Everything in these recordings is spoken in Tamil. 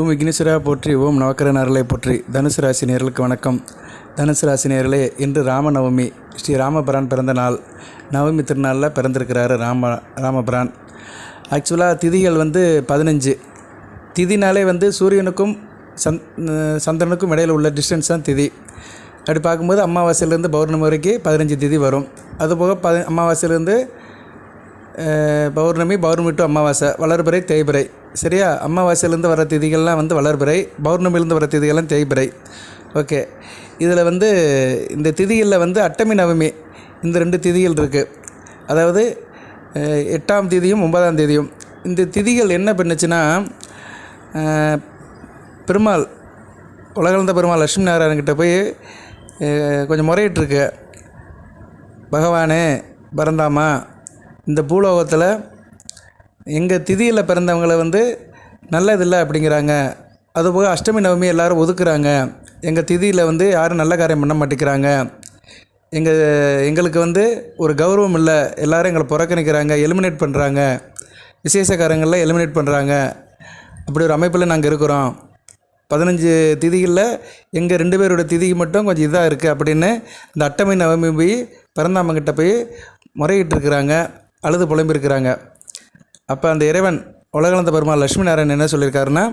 ஓம் விக்னேஸ்வரா போற்றி ஓம் நவக்கரன் அருளை போற்றி. தனுசு ராசி நேர்களுக்கு வணக்கம். தனுசு ராசி நேர்களே இன்று ராமநவமி. ஸ்ரீ ராமபிரான் பிறந்த நாள். நவமி திருநாளில் பிறந்திருக்கிறாரு ராம ராமபிரான். ஆக்சுவலாக திதிகள் வந்து பதினஞ்சு. திதினாலே வந்து சூரியனுக்கும் சந் சந்திரனுக்கும் இடையில் உள்ள டிஸ்டன்ஸ் தான் திதி. அப்படி பார்க்கும்போது அமாவாசையிலேருந்து பௌர்ணமி வரைக்கும் பதினஞ்சு திதி வரும். அதுபோக பதி அமாவாசையிலேருந்து பௌர்ணமி பௌர்ணமி டு அமாவாசை வளர்பிறை தேய்பிறை. சரியா? அமாவாசையிலேருந்து வர திதிகள்லாம் வந்து வளர்பிறை பௌர்ணமிலேருந்து வர திதிகள்லாம் தேய்பிறை. ஓகே. இதில் வந்து இந்த திதிகளில் வந்து அட்டமி நவமி இந்த ரெண்டு திதிகள் இருக்குது அதாவது எட்டாம் தேதியும் ஒன்பதாம் தேதியும். இந்த திதிகள் என்ன பண்ணுச்சுன்னா பெருமாள் உலகளந்த பெருமாள் லட்சுமி நாராயணன்கிட்ட போய் கொஞ்சம் முறையிட்டிருக்கு. பகவானே பரந்தாமா இந்த பூலோகத்தில் எங்கள் திதியில் பிறந்தவங்களை வந்து நல்லதில்லை அப்படிங்கிறாங்க. அதுபோக அஷ்டமி நவமி எல்லோரும் ஒதுக்குறாங்க. எங்கள் திதியில் வந்து யாரும் நல்ல காரியம் பண்ண மாட்டேங்கிறாங்க. எங்கள் எங்களுக்கு வந்து ஒரு கௌரவம் இல்லை. எல்லாரும் எங்களை புறக்கணிக்கிறாங்க எலிமினேட் பண்ணுறாங்க விசேஷக்காரங்களில் எலிமினேட் பண்ணுறாங்க அப்படி ஒரு அமைப்பில் நாங்கள் இருக்கிறோம். பதினஞ்சு திதிகளில் எங்கள் ரெண்டு பேரோட திதிக்கு மட்டும் கொஞ்சம் இதாக இருக்குது அப்படின்னு இந்த அட்டமை நவமி போய் பிறந்தாமங்கிட்ட போய் முறையிட்டிருக்கிறாங்க. அழுது புலம்பிருக்கிறாங்க அப்போ அந்த இறைவன் உலகளந்த பெருமாள் லட்சுமி நாராயணன் என்ன சொல்லியிருக்காருன்னா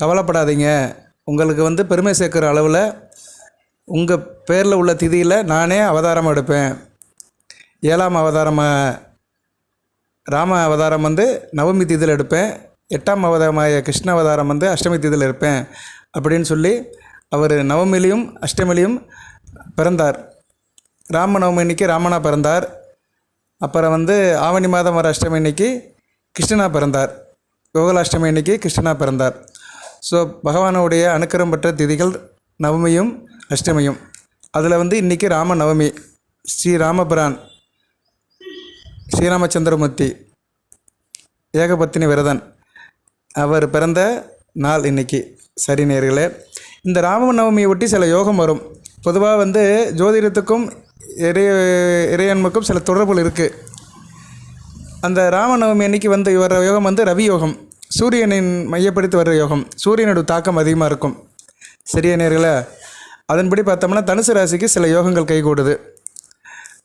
கவலைப்படாதீங்க. உங்களுக்கு வந்து பெருமை சேர்க்குற அளவில் உங்கள் பேரில் உள்ள திதியில் நானே அவதாரம் எடுப்பேன். ஏழாம் அவதாரமாக ராம அவதாரம் வந்து நவமி திதியில் எடுப்பேன். எட்டாம் அவதாரமாக கிருஷ்ண அவதாரம் வந்து அஷ்டமி திதியில் இருப்பேன் அப்படின்னு சொல்லி அவர் நவமிலையும் அஷ்டமிலையும் பிறந்தார். ராம நவமி அன்னைக்கு ராமனா பிறந்தார். அப்புறம் வந்து ஆவணி மாதம் வர அஷ்டமி அன்னைக்கு கிருஷ்ணனா பிறந்தார். கோகுலாஷ்டமி அன்னைக்கு கிருஷ்ணனா பிறந்தார். ஸோ பகவானுடைய அனுக்கிரம் பெற்ற திதிகள் நவமியும் அஷ்டமியும். அதில் வந்து இன்றைக்கி ராம நவமி ஸ்ரீ ராமபிரான் ஸ்ரீராமச்சந்திரமூர்த்தி ஏகபத்தினி விரதன். அவர் பிறந்த நாள் இன்னைக்கு. சரி நேர்களே இந்த ராமநவமியை ஒட்டி சில யோகம் வரும். பொதுவாக வந்து ஜோதிடத்துக்கும் இறை இறையன்மைக்கும் சில தொடர்புகள் இருக்குது அந்த ராமநவமி அன்னைக்கு வந்து வர யோகம் வந்து ரவி யோகம். சூரியனின் மையப்படுத்தி வர்ற யோகம். சூரியனோட தாக்கம் அதிகமாக இருக்கும். சரியா நேர்களே? அதன்படி பார்த்தோம்னா தனுசு ராசிக்கு சில யோகங்கள் கைகூடுது.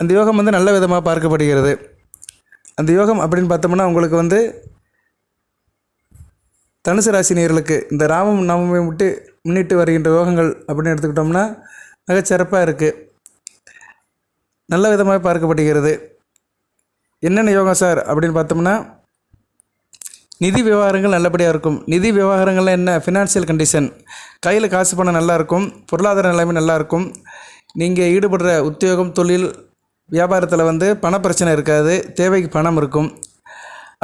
அந்த யோகம் வந்து நல்ல விதமாக பார்க்கப்படுகிறது. அந்த யோகம் அப்படின்னு பார்த்தோம்னா உங்களுக்கு வந்து தனுசு ராசி நேர்களுக்கு இந்த ராமம் நவமி விட்டு முன்னிட்டு வருகின்ற யோகங்கள் அப்படின்னு எடுத்துக்கிட்டோம்னா மிகச்சிறப்பாக இருக்குது நல்ல விதமாக பார்க்கப்படுகிறது. என்னென்ன யோகம் சார் அப்படின்னு பார்த்தோம்னா நிதி விவகாரங்கள் நல்லபடியாக இருக்கும். நிதி விவகாரங்கள்ல என்ன? ஃபினான்ஷியல் கண்டிஷன் கையில் காசு பணம் நல்லாயிருக்கும் பொருளாதார நிலைமை நல்லா இருக்கும். நீங்கள் ஈடுபடுற உத்தியோகம் தொழில் வியாபாரத்தில் வந்து பண பிரச்சனை இருக்காது. தேவைக்கு பணம் இருக்கும்.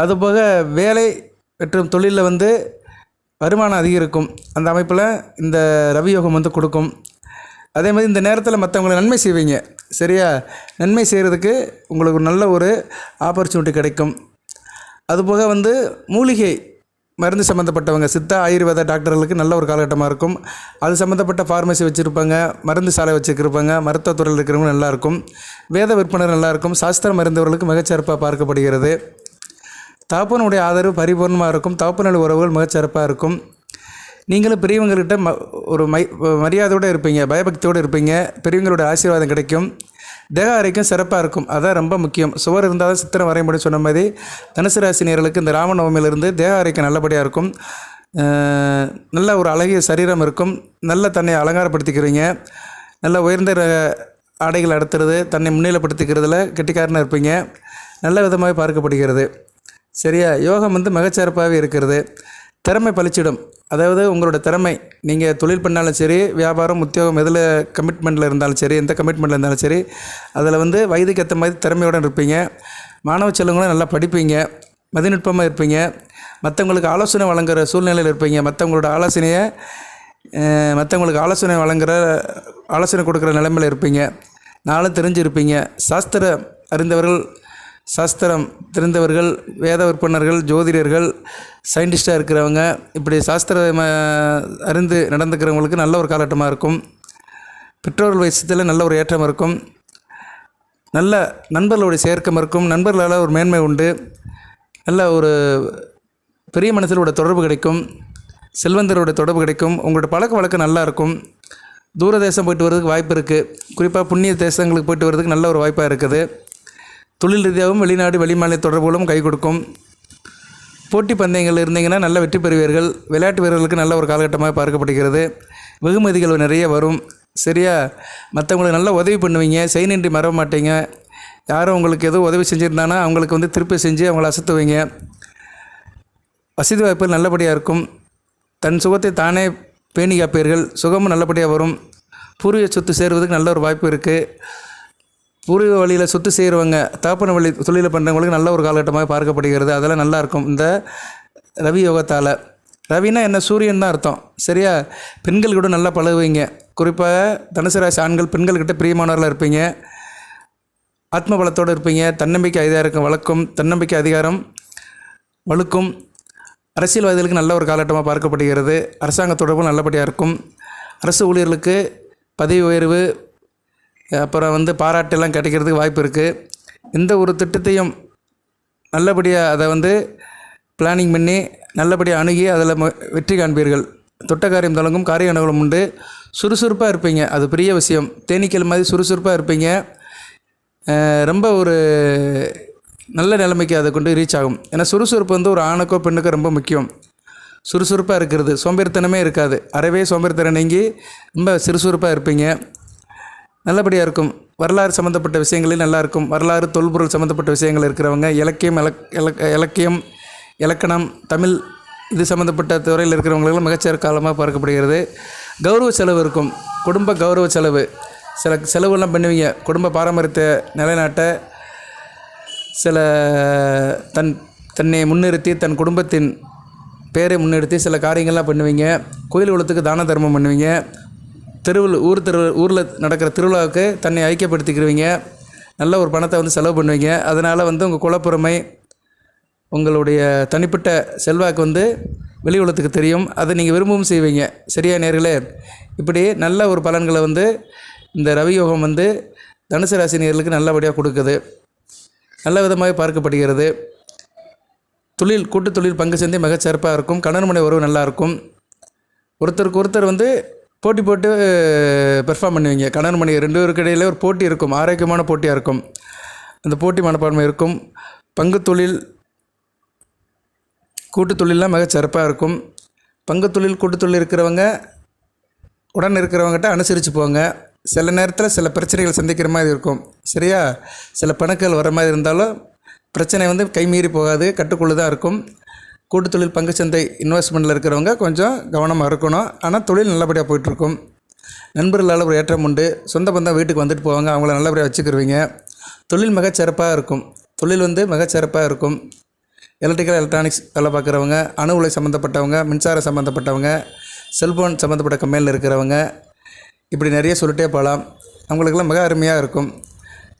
அதுபோக வேலை மற்றும் தொழிலில் வந்து வருமானம் அதிகரிக்கும். அந்த அமைப்பில் இந்த ரவி யோகம் வந்து கொடுக்கும். அதே மாதிரி இந்த நேரத்தில் மற்றவங்களை நன்மை செய்வீங்க. சரியா? நன்மை செய்கிறதுக்கு உங்களுக்கு நல்ல ஒரு ஆப்பர்ச்சுனிட்டி கிடைக்கும். அதுபோக வந்து மூலிகை மருந்து சம்மந்தப்பட்டவங்க சித்தா ஆயுர்வேத டாக்டர்களுக்கு நல்ல ஒரு காலகட்டமாக இருக்கும். அது சம்மந்தப்பட்ட ஃபார்மசி வச்சுருப்பாங்க மருந்து சாலை வச்சுருப்பாங்க மருத்துவத்துறையில் இருக்கிறவங்க நல்லாயிருக்கும் வேத விற்பனர் நல்லாயிருக்கும் சாஸ்திரம் மருந்தவர்களுக்கு மிகச்சிறப்பாக பார்க்கப்படுகிறது. தகப்பனுடைய ஆதரவு பரிபூர்ணமாக இருக்கும். தகப்பனுடைய உறவுகள் மிகச்சிறப்பாக இருக்கும். நீங்களும் பெரியவங்கள்கிட்ட ம ஒரு மை மரியாதையோடு இருப்பீங்க பயபக்தியோடு இருப்பீங்க பெரியவங்களோட ஆசீர்வாதம் கிடைக்கும். தேக ஆரோக்கியம் சிறப்பாக இருக்கும். அதான் ரொம்ப முக்கியம். சுவர் இருந்தால் தான் சித்திரம் வரைய முடியும் சொன்ன மாதிரி தனுசு ராசி நேயர்களுக்கு இந்த ராமநவமியிலிருந்து தேக ஆரோக்கியம் நல்லபடியாக இருக்கும். நல்ல ஒரு அழகிய சரீரம் இருக்கும். நல்ல தன்னை அலங்காரப்படுத்திக்கிறீங்க. நல்ல உயர்ந்த ஆடைகள் அடுத்துறது தன்னை முன்னிலைப்படுத்திக்கிறதுல கெட்டிக்காரனாக இருப்பீங்க. நல்ல விதமாக பார்க்கப்படுகிறது. சரியா? யோகம் வந்து மிகச்சிறப்பாகவே இருக்கிறது. திறமை பளிச்சிடும் அதாவது உங்களோட திறமை நீங்கள் தொழில் பண்ணாலும் சரி வியாபாரம் உத்தியோகம் எதில் கமிட்மெண்ட்டில் இருந்தாலும் சரி எந்த கமிட்மெண்ட்டில் இருந்தாலும் சரி அதில் வந்து வயதுக்கு ஏற்ற மாதிரி திறமையோடு இருப்பீங்க. மாணவ செல்வங்களும் நல்லா படிப்பீங்க மதிநுட்பமாக இருப்பீங்க மற்றவங்களுக்கு ஆலோசனை வழங்குகிற சூழ்நிலையில் இருப்பீங்க மற்றவங்களோட ஆலோசனையை மற்றவங்களுக்கு ஆலோசனை வழங்குகிற ஆலோசனை கொடுக்குற நிலைமையில் இருப்பீங்க. நாளும் தெரிஞ்சிருப்பீங்க. சாஸ்திர அறிந்தவர்கள் சாஸ்திரம் தெரிந்தவர்கள் வேத விற்பனர்கள் ஜோதிடர்கள் சயின்டிஸ்டாக இருக்கிறவங்க இப்படி சாஸ்திர ம- அறிந்து நடந்துக்கிறவங்களுக்கு நல்ல ஒரு காலகட்டமாக இருக்கும். பெற்றோர்கள் வயசத்தில் நல்ல ஒரு ஏற்றம் இருக்கும். நல்ல நண்பர்களுடைய சேர்க்கம் இருக்கும். நண்பர்களால் ஒரு மேன்மை உண்டு. நல்ல ஒரு பெரிய மனசிலோட தொடர்பு கிடைக்கும். செல்வந்தரோட தொடர்பு கிடைக்கும். உங்களோட பழக்க வழக்கம் நல்லா இருக்கும். தூர தேசம் போயிட்டு வர்றதுக்கு வாய்ப்பு இருக்குது குறிப்பாக புண்ணிய தேசங்களுக்கு போயிட்டு வர்றதுக்கு நல்ல ஒரு வாய்ப்பாக இருக்குது. தொழில் ரீதியாகவும் வெளிநாடு வெளிமாநில தொடர்புகளும் கை கொடுக்கும். போட்டி பந்தயங்கள் இருந்தீங்கன்னா நல்ல வெற்றி பெறுவீர்கள். விளையாட்டு வீரர்களுக்கு நல்ல ஒரு காலகட்டமாக பார்க்கப்படுகிறது. வெகுமதிகள் நிறைய வரும். சரியா? மற்றவங்களுக்கு நல்லா உதவி பண்ணுவீங்க. செய்நின்றி மறவ மாட்டீங்க. யாரும் உங்களுக்கு எதுவும் உதவி செஞ்சுருந்தாங்கன்னா அவங்களுக்கு வந்து திருப்பி செஞ்சு அவங்கள அசத்துவீங்க. வசதி வாய்ப்புகள் நல்லபடியாக இருக்கும். தன் சுகத்தை தானே பேணி காப்பீர்கள். சுகமும் நல்லபடியாக வரும். பூர்வீக சொத்து சேருவதுக்கு நல்ல ஒரு வாய்ப்பு இருக்குது பூர்வீக வழியில் சுற்று செய்கிறவங்க தாப்பன வழி தொழிலை பண்ணுறவங்களுக்கு நல்ல ஒரு காலகட்டமாக பார்க்கப்படுகிறது. அதெல்லாம் நல்லா இருக்கும். இந்த ரவி யோகத்தால். ரவினா என்ன? சூரியன் தான் அர்த்தம். சரியா? பெண்கள் கூட நல்லா பழகுவீங்க. குறிப்பாக தனுசு ராசி ஆண்கள் பெண்கள்கிட்ட பிரியமானவர்களாக இருப்பீங்க. ஆத்ம பலத்தோடு இருப்பீங்க. தன்னம்பிக்கை அதிகாரம் வழக்கும் தன்னம்பிக்கை அதிகாரம் வலுக்கும் அரசியல்வாதிகளுக்கு நல்ல ஒரு காலகட்டமாக பார்க்கப்படுகிறது. அரசாங்க தொடர்பும் நல்லபடியாக இருக்கும். அரசு ஊழியர்களுக்கு பதவி உயர்வு அப்புறம் வந்து பாராட்டெல்லாம் கிடைக்கிறதுக்கு வாய்ப்பு இருக்குது எந்த ஒரு திட்டத்தையும் நல்லபடியாக அதை வந்து பிளானிங் பண்ணி நல்லபடியாக அணுகி அதில் ம- வெற்றி காண்பீர்கள். தொட்ட காரியம் தொடங்கும் காரிய அனுகூலம் உண்டு. சுறுசுறுப்பாக இருப்பீங்க. அது பெரிய விஷயம். தேனீக்கள் மாதிரி சுறுசுறுப்பாக இருப்பீங்க. ரொம்ப ஒரு நல்ல நிலைமைக்கு அதை கொண்டு ரீச் ஆகும். ஏன்னா சுறுசுறுப்பு வந்து ஒரு ஆணுக்கோ பெண்ணுக்கோ ரொம்ப முக்கியம். சுறுசுறுப்பாக இருக்கிறது. சோம்பேறித்தனமே இருக்காது. அறவே சோம்பேறித்தனம் நீங்கி ரொம்ப சுறுசுறுப்பாக இருப்பீங்க. நல்லபடியாக இருக்கும். வரலாறு சம்மந்தப்பட்ட விஷயங்களில் நல்லா இருக்கும் வரலாறு தொல்பொருள் சம்மந்தப்பட்ட விஷயங்கள் இருக்கிறவங்க இலக்கியம் இலக் இலக்கியம் இலக்கணம் தமிழ் இது சம்மந்தப்பட்ட துறையில் இருக்கிறவங்களுக்கு மிகச்சிற காலமாக பார்க்கப்படுகிறது. கௌரவ செலவு இருக்கும். குடும்ப கௌரவ செலவு. சில செலவுலாம் பண்ணுவீங்க. குடும்ப பாரம்பரியத்தை நிலைநாட்ட சில தன் தன்னை முன்னிறுத்தி தன் குடும்பத்தின் பேரை முன்னிறுத்தி சில காரியங்கள்லாம் பண்ணுவீங்க. கோயில் குளத்துக்கு தான தர்மம் பண்ணுவீங்க. தெருவில் ஊர் தெரு ஊரில் நடக்கிற திருவிழாவுக்கு தன்னை ஐக்கியப்படுத்திக்கிடுவீங்க நல்ல ஒரு பணத்தை வந்து செலவு பண்ணுவீங்க. அதனால் வந்து உங்கள் குலப்புறமை உங்களுடைய தனிப்பட்ட செல்வாக்கு வந்து வெளி உலகத்துக்கு தெரியும். அதை நீங்கள் விரும்பவும் செய்வீங்க. சரியா நேர்களே? இப்படி நல்ல ஒரு பலன்களை வந்து இந்த ரவி யோகம் வந்து தனுசு ராசி நேர்களுக்கு நல்லபடியாக கொடுக்குது. நல்ல விதமாக பார்க்கப்படுகிறது. தொழில் கூட்டு தொழில் பங்கு சந்தை மிகச்சிறப்பாக இருக்கும். கணவன் மனை உறவு நல்லாயிருக்கும் ஒருத்தருக்கு ஒருத்தர் வந்து போட்டி போட்டு பெர்ஃபார்ம் பண்ணுவீங்க. கணவன் மணி ரெண்டு பேருக்கு இடையில ஒரு போட்டி இருக்கும். ஆரோக்கியமான போட்டியாக இருக்கும். அந்த போட்டி மனப்பான்மை இருக்கும். பங்கு தொழில் கூட்டு தொழிலெலாம் மிக சிறப்பாக இருக்கும். பங்கு தொழில் கூட்டு தொழில் இருக்கிறவங்க உடன் இருக்கிறவங்ககிட்ட அனுசரித்து போங்க. சில நேரத்தில் சில பிரச்சனைகள் சந்திக்கிற மாதிரி இருக்கும். சரியா? சில பணக்கள் வர மாதிரி இருந்தாலும் பிரச்சனை வந்து கைமீறி போகாது கட்டுக்குள்ளே தான் இருக்கும். கூட்டுத்தொழில் பங்குச்சந்தை இன்வெஸ்ட்மெண்ட்டில் இருக்கிறவங்க கொஞ்சம் கவனமாக இருக்கணும். ஆனால் தொழில் நல்லபடியாக போயிட்டுருக்கும். நண்பர்களால் ஒரு ஏற்றம் உண்டு. சொந்த பந்தம் வீட்டுக்கு வந்துட்டு போவாங்க. அவங்கள நல்லபடியாக வச்சுக்கிருவீங்க. தொழில் மிகச்சிறப்பாக இருக்கும். தொழில் வந்து மிகச்சிறப்பாக இருக்கும். எலக்ட்ரிக்கல் எலக்ட்ரானிக்ஸ் வேலை பார்க்குறவங்க அணு உலை சம்மந்தப்பட்டவங்க மின்சாரம் சம்மந்தப்பட்டவங்க செல்ஃபோன் சம்மந்தப்பட்ட கம்பெனியில் இருக்கிறவங்க இப்படி நிறைய சொல்லிட்டே போகலாம். அவங்களுக்கெல்லாம் மிக அருமையாக இருக்கும்.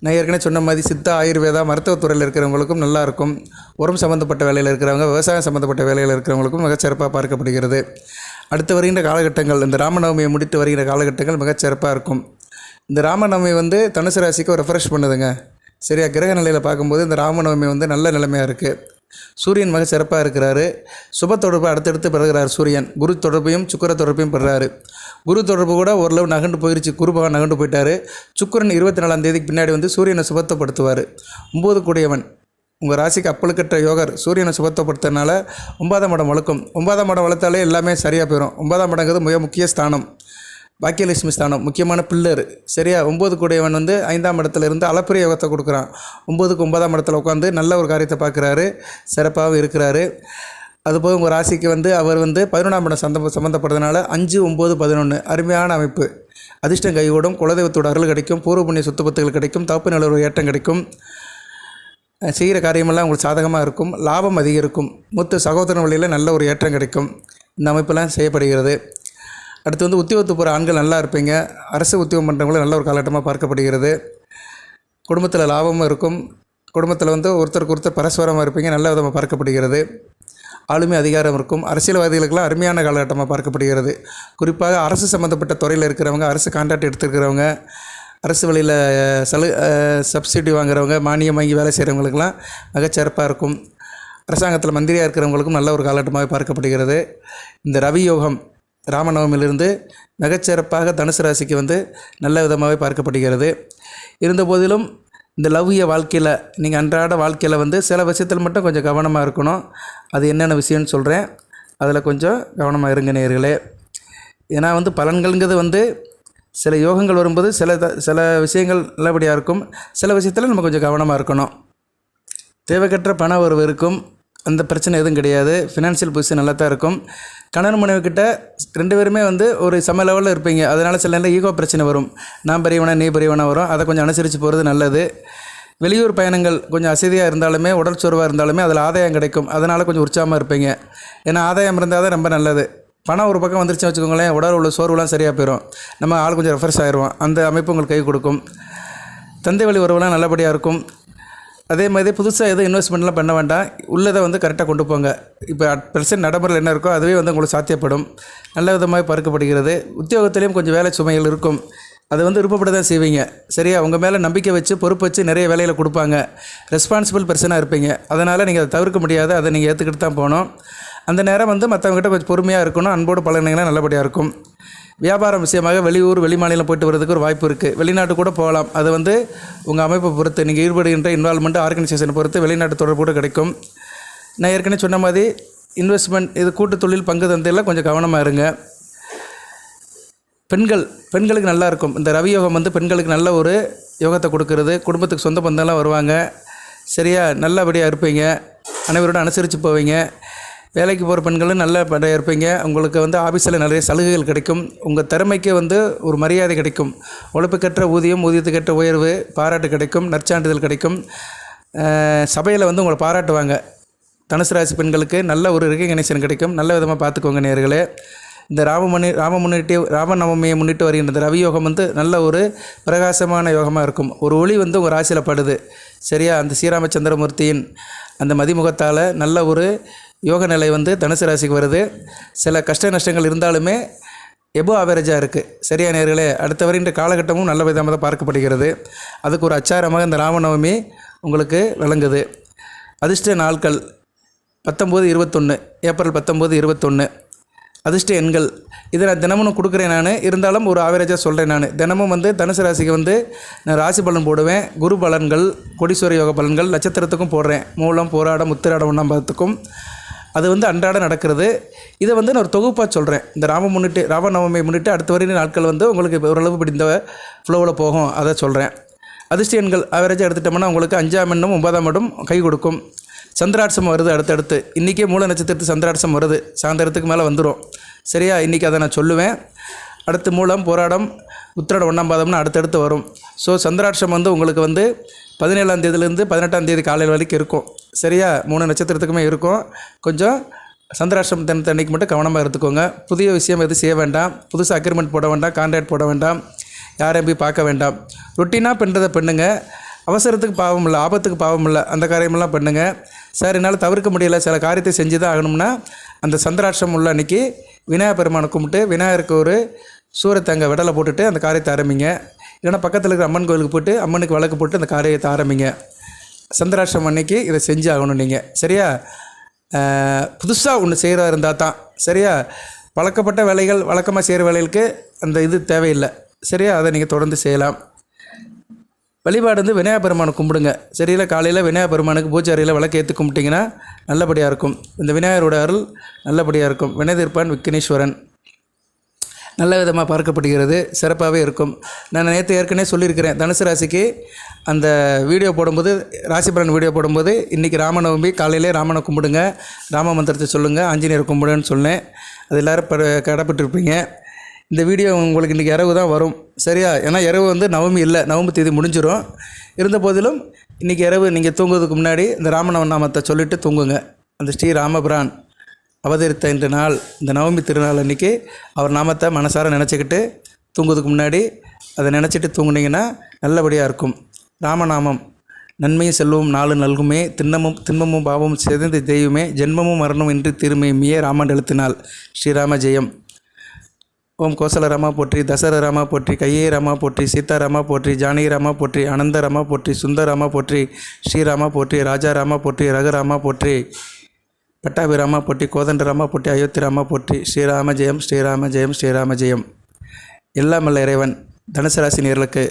நான் ஏற்கனவே சொன்ன மாதிரி சித்தா ஆயுர்வேதா மருத்துவத்துறையில் இருக்கிறவங்களுக்கும் நல்லாயிருக்கும். உரம் சம்மந்தப்பட்ட வேலையில் இருக்கிறவங்க விவசாயம் சம்மந்தப்பட்ட வேலையில் இருக்கிறவங்களுக்கும் மிகச்சிறப்பாக பார்க்கப்படுகிறது. அடுத்து வருகின்ற காலகட்டங்கள் இந்த ராமநவமியை முடித்து வருகின்ற காலகட்டங்கள் மிகச்சிறப்பாக இருக்கும். இந்த ராமநவமி வந்து தனுசு ராசிக்கு ரெஃப்ரெஷ் பண்ணுதுங்க. சரியா கிரக நிலையில் பார்க்கும்போது இந்த ராமநவமி வந்து நல்ல நிலைமையாக இருக்குது சூரியன் மிக சிறப்பாக இருக்கிறாரு. சுப தொடர்பு அடுத்தடுத்து பெறுகிறார் சூரியன். குரு தொடர்பையும் சுக்கிர தொடர்பையும் பெறுறாரு. குரு தொடர்பு கூட ஓரளவு நகண்டு போயிருச்சு. குரு பகவான் நகண்டு போயிட்டாரு. சுக்கரன் இருபத்தி நாலாம் தேதிக்கு பின்னாடி வந்து சூரியனை சுபத்தப்படுத்துவார் ஒம்பது கூடியவன். உங்கள் ராசிக்கு அப்பழுக்கற்ற யோகர் சூரியனை சுபத்தப்படுத்துறதுனால ஒன்பதாம் இடம் வளர்க்கும். ஒன்பதாம் இடம் வளர்த்தாலே எல்லாமே சரியாக போயிடும் ஒன்பதாம் இடங்கிறது மிக முக்கிய ஸ்தானம். பாக்கியலட்சுமி ஸ்தானம் முக்கியமான பில்லர். சரியா? ஒம்பது கூடையவன் வந்து ஐந்தாம் இடத்துல இருந்து அளப்பரிய யோகத்தை கொடுக்குறான். ஒம்பதுக்கு ஒன்பதாம் இடத்துல உட்காந்து நல்ல ஒரு காரியத்தை பார்க்குறாரு. சிறப்பாகவும் இருக்கிறாரு. அதுபோக உங்கள் ராசிக்கு வந்து அவர் வந்து பதினொன்றாம் இடம் சந்த சம்மந்தப்படுறதுனால அஞ்சு ஒம்பது பதினொன்று அருமையான அமைப்பு. அதிர்ஷ்டம் கைகூடும் குலதெய்வத்தோட அருள் கிடைக்கும் பூர்வ புண்ணிய சொத்துப்பத்துகள் கிடைக்கும் தப்பு நிலவு ஏற்றம் கிடைக்கும். செய்கிற காரியமெல்லாம் உங்களுக்கு சாதகமாக இருக்கும். லாபம் அதிகரிக்கும். மூத்த சகோதரன் வழியில் நல்ல ஒரு ஏற்றம் கிடைக்கும். இந்த அமைப்பெல்லாம் செய்யப்படுகிறது. அடுத்து வந்து உத்தியோகத்து போகிற ஆண்கள் நல்லா இருப்பீங்க. அரசு உத்தியோகம் பண்ணுறவங்களும் நல்ல ஒரு காலகட்டமாக பார்க்கப்படுகிறது. குடும்பத்தில் லாபமும் இருக்கும். குடும்பத்தில் வந்து ஒருத்தருக்கு ஒருத்தர் பரஸ்பரமாக இருப்பீங்க. நல்ல விதமாக பார்க்கப்படுகிறது. ஆளுமை அதிகாரம் இருக்கும். அரசியல்வாதிகளுக்கெல்லாம் அருமையான காலகட்டமாக பார்க்கப்படுகிறது. குறிப்பாக அரசு சம்மந்தப்பட்ட துறையில் இருக்கிறவங்க அரசு கான்ட்ராக்ட் எடுத்துருக்கிறவங்க அரசு வழியில் சலு சப்சிடி வாங்குறவங்க மானியம் வாங்கி வேலை செய்கிறவங்களுக்கெல்லாம் மிகச்சிறப்பாக இருக்கும். அரசாங்கத்தில் மந்திரியாக இருக்கிறவங்களுக்கும் நல்ல ஒரு காலகட்டமாக பார்க்கப்படுகிறது. இந்த ரவி யோகம் ராமநவமியிலிருந்து மிகச்சிறப்பாக தனுசு ராசிக்கு வந்து நல்ல விதமாகவே பார்க்கப்படுகிறது. இருந்த போதிலும் இந்த லவ்ய வாழ்க்கையில் நீங்கள் அன்றாட வாழ்க்கையில் வந்து சில விஷயத்தில் மட்டும் கொஞ்சம் கவனமாக இருக்கணும். அது என்னென்ன விஷயம்னு சொல்கிறேன் அதில் கொஞ்சம் கவனமாக இருங்க நேர்களே ஏன்னா வந்து பலன்கள்ங்கிறது வந்து சில யோகங்கள் வரும்போது சில த சில விஷயங்கள் நல்லபடியாக இருக்கும். சில விஷயத்தில் நம்ம கொஞ்சம் கவனமாக இருக்கணும். தேவைக்கற்ற பண உறவு இருக்கும். அந்த பிரச்சனை எதுவும் கிடையாது. ஃபினான்ஷியல் பொசிஷன் நல்லா தான் இருக்கும். கணவன் மனைவி கிட்ட ரெண்டு பேருமே வந்து ஒரு சம லெவலில் இருப்பீங்க. அதனால் சில நேரம் ஈகோ பிரச்சனை வரும். நான் பெரியவனா நீ பெரியவனா வரும். அதை கொஞ்சம் அனுசரித்து போகிறது நல்லது. வெளியூர் பயணங்கள் கொஞ்சம் அசதியாக இருந்தாலுமே உடல் சோர்வாக இருந்தாலுமே அதில் ஆதாயம் கிடைக்கும். அதனால் கொஞ்சம் உற்சாகமாக இருப்பீங்க. ஏன்னா ஆதாயம் இருந்தால் தான் ரொம்ப நல்லது. பணம் ஒரு பக்கம் வந்துருச்சு வச்சுக்கோங்களேன் உடல் உள்ள சோர்வுலாம் சரியாக போயிடும் நம்ம ஆள் கொஞ்சம் ரெஃப்ரெஷ் ஆயிடுவோம் அந்த அமைப்பு உங்களுக்கு கை கொடுக்கும். தந்தை வழி உறவுலாம் நல்லபடியாக இருக்கும். அதே மாதிரி புதுசாக எதுவும் இன்வெஸ்ட்மெண்ட்லாம் பண்ண வேண்டாம். உள்ளதை வந்து கரெக்டாக கொண்டு போங்க. இப்போ அட் ப்ரெசென்ட் நடைமுறையில் என்ன இருக்கோ அதுவே வந்து உங்களுக்கு சாத்தியப்படும். நல்ல விதமாக பறக்கப்படுகிறது. உத்தியோகத்திலையும் கொஞ்சம் வேலை சுமைகள் இருக்கும். அது வந்து விருப்பப்பட தான் செய்வீங்க. சரியா? உங்கள் மேலே நம்பிக்கை வச்சு பொறுப்பு வச்சு நிறைய வேலையில் கொடுப்பாங்க. ரெஸ்பான்சிபிள் பர்சனாக இருப்பீங்க. அதனால் நீங்கள் அதை தவிர்க்க முடியாது. அதை நீங்கள் ஏற்றுக்கிட்டு தான் போகணும். அந்த நேரம் வந்து மற்றவங்ககிட்ட கொஞ்சம் பொறுமையாக இருக்கணும். அன்போடு பழகினீங்கன்னா நல்லபடியாக இருக்கும். வியாபாரம் விஷயமாக வெளியூர் வெளிமாநிலம் போயிட்டு வரதுக்கு ஒரு வாய்ப்பு இருக்குது வெளிநாட்டு கூட போகலாம். அது வந்து உங்கள் அமைப்பை பொறுத்து நீங்கள் ஈடுபடுகின்ற இன்வால்மெண்ட் ஆர்கனைசேஷனை பொறுத்து வெளிநாட்டு தொடர்பு கூட கிடைக்கும். நான் ஏற்கனவே சொன்ன மாதிரி இன்வெஸ்ட்மெண்ட் இது கூட்டு தொழில் பங்கு தந்தையில் கொஞ்சம் கவனமாக இருங்க. பெண்கள் பெண்களுக்கு நல்லா இருக்கும். இந்த ரவி யோகம் வந்து பெண்களுக்கு நல்ல ஒரு யோகத்தை கொடுக்கறது. குடும்பத்துக்கு சொந்த பந்தம்லாம் வருவாங்க. சரியா நல்லபடியாக இருப்பீங்க. அனைவரோட அனுசரித்து போவீங்க. வேலைக்கு போகிற பெண்களும் நல்ல படியாக இருப்பீங்க. உங்களுக்கு வந்து ஆஃபீஸில் நிறைய சலுகைகள் கிடைக்கும். உங்கள் திறமைக்கு வந்து ஒரு மரியாதை கிடைக்கும். உழைப்புக்கற்ற ஊதியம் ஊதியத்துக்கற்ற உயர்வு பாராட்டு கிடைக்கும் நற்சான்றிதழ் கிடைக்கும். சபையில் வந்து உங்களை பாராட்டுவாங்க. தனுசு ராசி பெண்களுக்கு நல்ல ஒரு ரெகக்னேஷன் கிடைக்கும். நல்ல விதமாக பார்த்துக்கோங்க நேர்களே இந்த ராமமணி ராம முன்னிட்டு ராமநவமியை முன்னிட்டு வருகின்ற இந்த ரவி யோகம் வந்து நல்ல ஒரு பிரகாசமான யோகமாக இருக்கும். ஒரு ஒளி வந்து உங்கள் ராசியில் படுது. சரியா? அந்த ஸ்ரீராமச்சந்திரமூர்த்தியின் அந்த மதிமுகத்தால் நல்ல ஒரு யோக நிலை வந்து தனுசு ராசிக்கு வருது. சில கஷ்ட நஷ்டங்கள் இருந்தாலுமே எபோ ஆவரேஜாக இருக்குது சரியா நேர்களே? அடுத்த வருகின்ற காலகட்டமும் நல்ல விதமாக தான் பார்க்கப்படுகிறது. அதுக்கு ஒரு அச்சாரமாக இந்த ராமநவமி உங்களுக்கு விளங்குது. அதிர்ஷ்ட நாட்கள் பத்தொம்போது இருபத்தொன்று ஏப்ரல் பத்தொம்போது இருபத்தொன்று அதிர்ஷ்ட எண்கள். இதை நான் தினமும் கொடுக்குறேன் நான். இருந்தாலும் ஒரு ஆவரேஜாக சொல்கிறேன் நான். தினமும் வந்து தனுசு ராசிக்கு வந்து நான் ராசி பலன் போடுவேன். குரு பலன்கள் கொடிஸ்வர யோக பலன்கள் நட்சத்திரத்துக்கும் போடுறேன். மூலம் போராடம் உத்திராடம் ஒன்றாம் பதத்துக்கும் அது வந்து அன்றாட நடக்கிறது. இதை வந்து நான் ஒரு தொகுப்பாக சொல்கிறேன் இந்த ராம முன்னிட்டு ராமநவமியை முன்னிட்டு அடுத்த வரையும் நாட்கள் வந்து உங்களுக்கு ஓரளவு இப்படி இந்த ஃப்ளோவில் போகும். அதை சொல்கிறேன் அதிர்ஷ்ட எண்கள் ஆவரேஜாக எடுத்துட்டோம்னா உங்களுக்கு அஞ்சாம் எண்ணும் ஒன்பதாம் எண்ணும் கை கொடுக்கும். சந்திராட்சம் வருது அடுத்தடுத்து. இன்றைக்கே மூல நட்சத்திரத்து சந்திராட்சம் வருது. சாயந்தரத்துக்கு மேலே வந்துடும் சரியா? இன்றைக்கி அதை நான் சொல்லுவேன். அடுத்து மூலம் போராடம் உத்திராட ஒன்றாம் பாதம்னு அடுத்தடுத்து வரும். ஸோ சந்திராட்சம் வந்து உங்களுக்கு வந்து பதினேழாம் தேதியிலேருந்து பதினெட்டாம் தேதி காலையில் வரைக்கும் இருக்கும். சரியா மூணு நட்சத்திரத்துக்குமே இருக்கும். கொஞ்சம் சந்திராஷ்டிரம் தினத்தன்னைக்கு மட்டும் கவனமாக எடுத்துக்கோங்க புதிய விஷயம் எதுவும் செய்ய வேண்டாம். புதுசாக அக்ரிமெண்ட் போட வேண்டாம். கான்ட்ராக்ட் போட வேண்டாம். யாரையும் போய் பார்க்க வேண்டாம். ரொட்டீனாக பண்ணுறதை பண்ணுங்க. அவசரத்துக்கு பாவம் இல்லை ஆபத்துக்கு பாவம் இல்லை. அந்த காரியமெல்லாம் பண்ணுங்க. சார் என்னால் தவிர்க்க முடியல. சில காரியத்தை செஞ்சு தான் ஆகணும்னா அந்த சந்திராஷ்டிரம் உள்ள அன்னைக்கு விநாயகர் பெருமானை கும்பிட்டு விநாயகருக்கு ஒரு சூரத்தங்க விடலை போட்டுட்டு அந்த காரியத்தை ஆரம்பிங்க. இல்லைன்னா பக்கத்தில் இருக்கிற அம்மன் கோயிலுக்கு போட்டு அம்மனுக்கு விளக்கு போட்டு அந்த காரியத்தை ஆரம்பிங்க. சந்திராஷ்டிரம் அன்னைக்கு இதை செஞ்சு ஆகணும் நீங்கள் சரியா புதுசாக ஒன்று செய்கிறதா இருந்தால் தான். சரியா? பழக்கப்பட்ட வேலைகள் வழக்கமாக செய்கிற வேலைகளுக்கு அந்த இது தேவையில்லை. சரியா? அதை நீங்கள் தொடர்ந்து செய்யலாம். வழிபாடு வந்து விநாயகர் பெருமானை கும்பிடுங்க. சரியில்லை? காலையில் விநாயகர் பெருமானுக்கு பூஜை அறையில் விளக்கு ஏற்றி கும்பிட்டிங்கன்னா நல்லபடியாக இருக்கும். இந்த விநாயகரோட அருள் நல்லபடியாக இருக்கும். வினயதீர்ப்பான் விக்னேஸ்வரன் நல்ல விதமாக பார்க்கப்படுகிறது. சிறப்பாகவே இருக்கும். நான் நேற்று ஏற்கனவே சொல்லியிருக்கிறேன். தனுசு ராசிக்கு அந்த வீடியோ போடும்போது ராசிபலன் வீடியோ போடும்போது இன்றைக்கி ராமநவமி காலையிலே ராமனை கும்பிடுங்க. ராம மந்திரத்தை சொல்லுங்கள் ஆஞ்சநேயர் கும்பிடுன்னு சொன்னேன். அது எல்லோரும் ப கடைப்பட்டுருப்பீங்க. இந்த வீடியோ உங்களுக்கு இன்றைக்கி இரவு தான் வரும். சரியா? ஏன்னா இரவு வந்து நவமி இல்லை. நவம்பு தேதி முடிஞ்சிடும் இருந்த போதிலும் இன்றைக்கி இரவு நீங்கள் தூங்குறதுக்கு முன்னாடி இந்த ராமநவ நாமத்தை சொல்லிவிட்டு தூங்குங்க. அந்த ஸ்ரீ ராமபிரான். அவதரித்த இன்று நாள் இந்த நவமி திருநாள் அன்றைக்கி அவர் நாமத்தை மனசார நினச்சிக்கிட்டு தூங்குறதுக்கு முன்னாடி அதை நினச்சிட்டு தூங்குனீங்கன்னா நல்லபடியாக இருக்கும். ராமநாமம். நன்மையும் செல்வம் நாலு நல்குமே திண்ணமும் திண்மமும் பாவமும் சிதைந்து தெய்வமே ஜென்மமும் மரணமும் இன்றி திருமையுமே ராமன் எழுத்தினால். ஸ்ரீராம ஜெயம். ஓம் கோசலராமா போற்றி தசரராமா போற்றி கையை ராமா போற்றி சீதாராமா போற்றி ஜானகிராமா போற்றி அனந்தராமா போற்றி சுந்தராமா போற்றி ஸ்ரீராமா போற்றி ராஜாராமா போற்றி ரகுராமா போற்றி. பட்டாபிராமா ராமா கோதண்டராமா அயோத்தி அயோத்திராமா போட்டி ஸ்ரீராம ஜெயம் ஸ்ரீராம ஜெயம் ஸ்ரீராம ஜெயம். எல்லாம் வல்ல இறைவன். தனுசு ராசி நேர்களுக்கு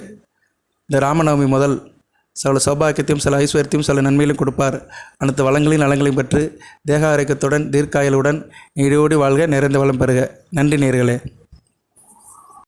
இந்த ராமநவமி முதல் சில சௌபாக்கியத்தையும் சில ஐஸ்வர்யத்தையும் சில நன்மையிலும் கொடுப்பார். அனைத்து வளங்களையும் நலங்களையும் பெற்று தேக ஆரோக்கியத்துடன் தீர்க்காயலுடன் நீடோடி வாழ்க நிறைந்த வளம் பெறுக. நன்றி நேர்களே